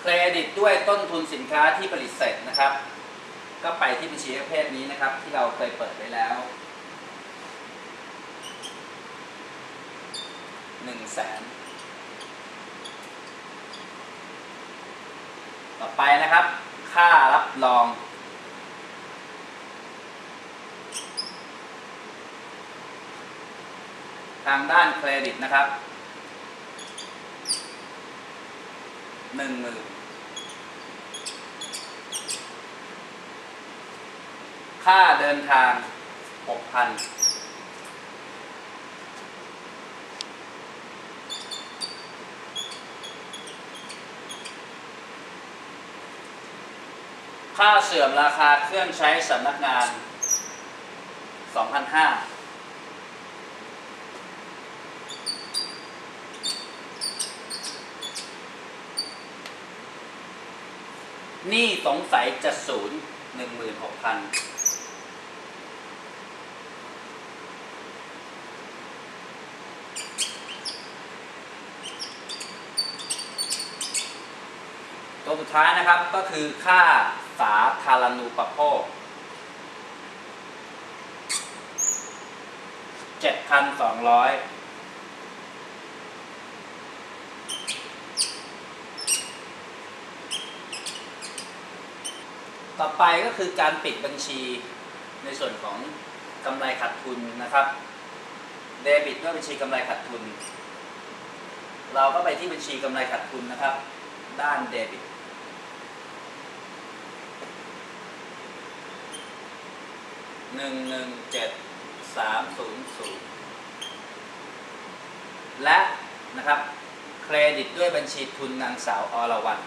เครดิตด้วยต้นทุนสินค้าที่ผลิตเสร็จนะครับ ก็ไปที่บัญชีประเภทนี้นะครับ ที่เราเคยเปิดไว้แล้วหนึ่งแสนต่อไปนะครับ ค่ารับรอง ทางด้านเครดิตนะครับ หนึ่งหมื่นค่าเดินทางหกพันค่าเสื่อมราคาเครื่องใช้สำนักงาน 2,500 นี่สงสัยจะศูนย์หนึ่งหมื่นหกพันตัวสุดท้ายนะครับก็คือค่าสาธารณูปโภคเจ็ดพันสองร้อย ต่อไปก็คือการปิดบัญชีในส่วนของกำไรขาดทุนนะครับเดบิตด้วยบัญชีกำไรขาดทุน เราก็ไปที่บัญชีกำไรขาดทุนนะครับ ด้านเดบิตหนึ่งหนึ่งเจ็ดสามศูนย์ศูนย์และนะครับเครดิตด้วยบัญชีทุนนางสาวอรวรรณ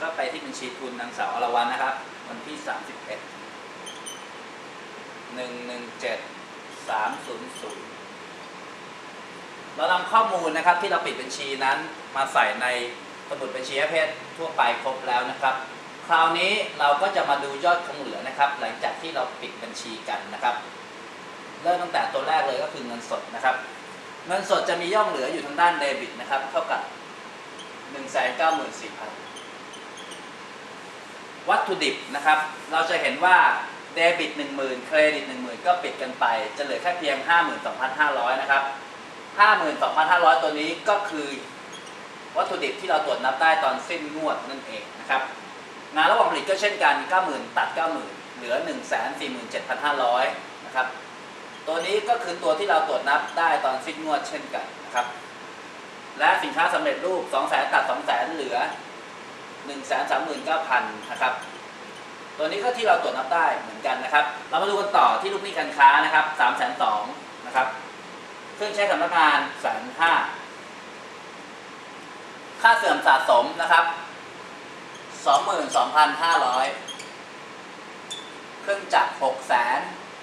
ก็ไปที่บัญชีทุนนางสาวอรวรรณนะครับ วันที่ 31 117 300 เรานำข้อมูลนะครับที่เราปิดบัญชีนั้นมาใส่ในสมุดบัญชีประเภททั่วไปครบแล้วนะครับ คราวนี้เราก็จะมาดูยอดคงเหลือนะครับ หลังจากที่เราปิดบัญชีกันนะครับ เริ่มตั้งแต่ตัวแรกเลยก็คือเงินสดนะครับ เงินสดจะมียอดเหลืออยู่ทางด้านเดบิตนะครับ เท่ากับ 194,000 วัตถุดิบนะครับ เราจะเห็นว่าเดบิต10,000 เครดิต10,000 ก็ปิดกันไป จะเหลือแค่เพียง 52,500 นะครับ 52,500 ตัวนี้ก็คือวัตถุดิบที่เราตรวจนับได้ตอนสิ้นงวดนั่นเองนะครับ งานระหว่างผลิตก็เช่นกัน 90,000 ตัด 90,000 เหลือ 147,500 นะครับ ตัวนี้ก็คือตัวที่เราตรวจนับได้ตอนสิ้นงวดเช่นกันนะครับ และสินค้าสำเร็จรูป 200,000 ตัด 200,000 เหลือ 1 3 9 0 0 0นะครับ ตัวนี้ก็ที่เราตรวจนับได้เหมือนกันนะครับ เรามาดูกันต่อที่ลูกหนี้การค้านะครับ3 2 0 0 0นะครับ เครื่องใช้สำนักงานแสนห้าค่าเสื่อมสะสมนะครับ 22,500 เครื่องจักร6แสน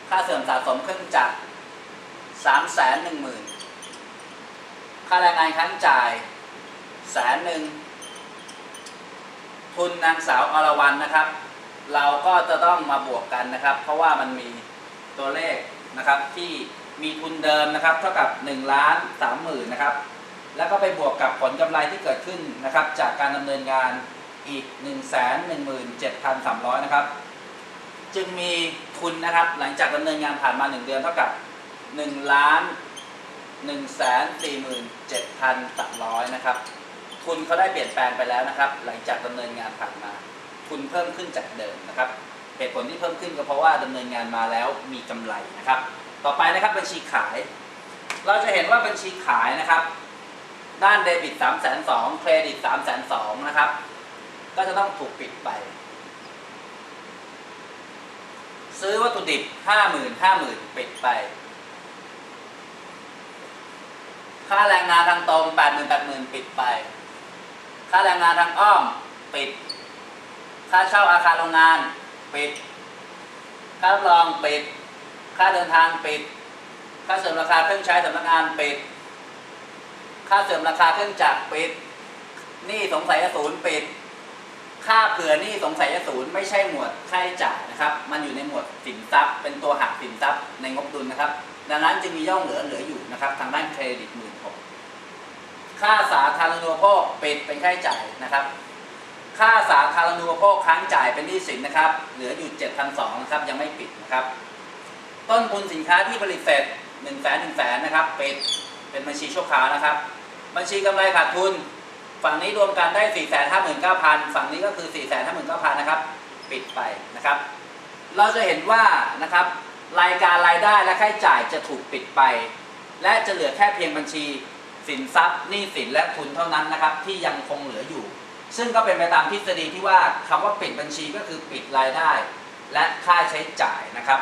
ค่าเสื่อมสะสมเครื่องจักร3 1 0 0 0 0 ค่าแรงงานค้างจ่ายแสนหนึ่ง ทุนนางสาวอรวรรณนะครับ เราก็จะต้องมาบวกกันนะครับ เพราะว่ามันมีตัวเลขนะครับที่มีทุนเดิมนะครับเท่ากับ1ล้าน3หมื่นนะครับแล้วก็ไปบวกกับผลกำไรที่เกิดขึ้นนะครับ จากการดำเนินงานอีก 1 1 7 3 0 0 นะครับ จึงมีทุนนะครับหลังจากดำเนินงานผ่านมา 1 เดือนเท่ากับ1ล้าน1 4 7 3 0 0 นะครับ ทุนเขาได้เปลี่ยนแปลงไปแล้วนะครับ หลังจากดำเนินงานผ่านมา ทุนเพิ่มขึ้นจากเดิมนะครับ เหตุผลที่เพิ่มขึ้นก็เพราะว่าดำเนินงานมาแล้วมีกำไรนะครับ ต่อไปนะครับบัญชีขาย เราจะเห็นว่าบัญชีขายนะครับ ด้านเดบิต3 2 0 0 0เครดิต3 2 0 0 0นะครับ ก็จะต้องถูกปิดไป ซื้อวัตถุดิบ50,000 50,000ปิดไปค่าแรงงานทางตรง 80,000 80,000 ปิดไป ค่าแรงงานทางอ้อมปิด ค่าเช่าอาคารโรงงานปิด ค่ารับรองปิด ค่าเดินทางปิด ค่าเสริมราคาเครื่องใช้สำนักงานปิด ค่าเสริมราคาเครื่องจักรปิดหนี้สงสัยศูนย์ปิด ค่าเผื่อหนี้สงสัยศูนย์ไม่ใช่หมวดค่าใช้จ่ายนะครับ มันอยู่ในหมวดสินทรัพย์ เป็นตัวหักสินทรัพย์ในงบดุลนะครับ ดังนั้นจึงมีย่องเหลือเหลืออยู่นะครับ ทางด้านเครดิตหมื่น ค่าสาธารณูปโภคปิดเป็นค่าใช้จ่ายนะครับ ค่าสาธารณูปโภคค้างจ่ายเป็นหนี้สินนะครับ เหลืออยู่ 7,200นะครับยังไม่ปิดนะครับ ต้นทุนสินค้าที่ผลิตเสร็จ1นึ่งแสนหนึ่งแสนนะครับปิดเป็นบัญชีชั่วคราวนะครับ บัญชีกำไรขาดทุน ฝั่งนี้รวมกันได้4 5 9 0 0 0ฝั่งนี้ก็คือ 4 5 9 0 0 0นะครับปิดไปนะครับ เราจะเห็นว่านะครับรายการรายได้และค่าใช้จ่ายจะถูกปิดไป และจะเหลือแค่เพียงบัญชี สินทรัพย์หนี้สินและทุนเท่านั้นนะครับที่ยังคงเหลืออยู่ ซึ่งก็เป็นไปตามทฤษฎีที่ว่าคำว่าปิดบัญชีก็คือปิดรายได้ และค่าใช้จ่ายนะครับ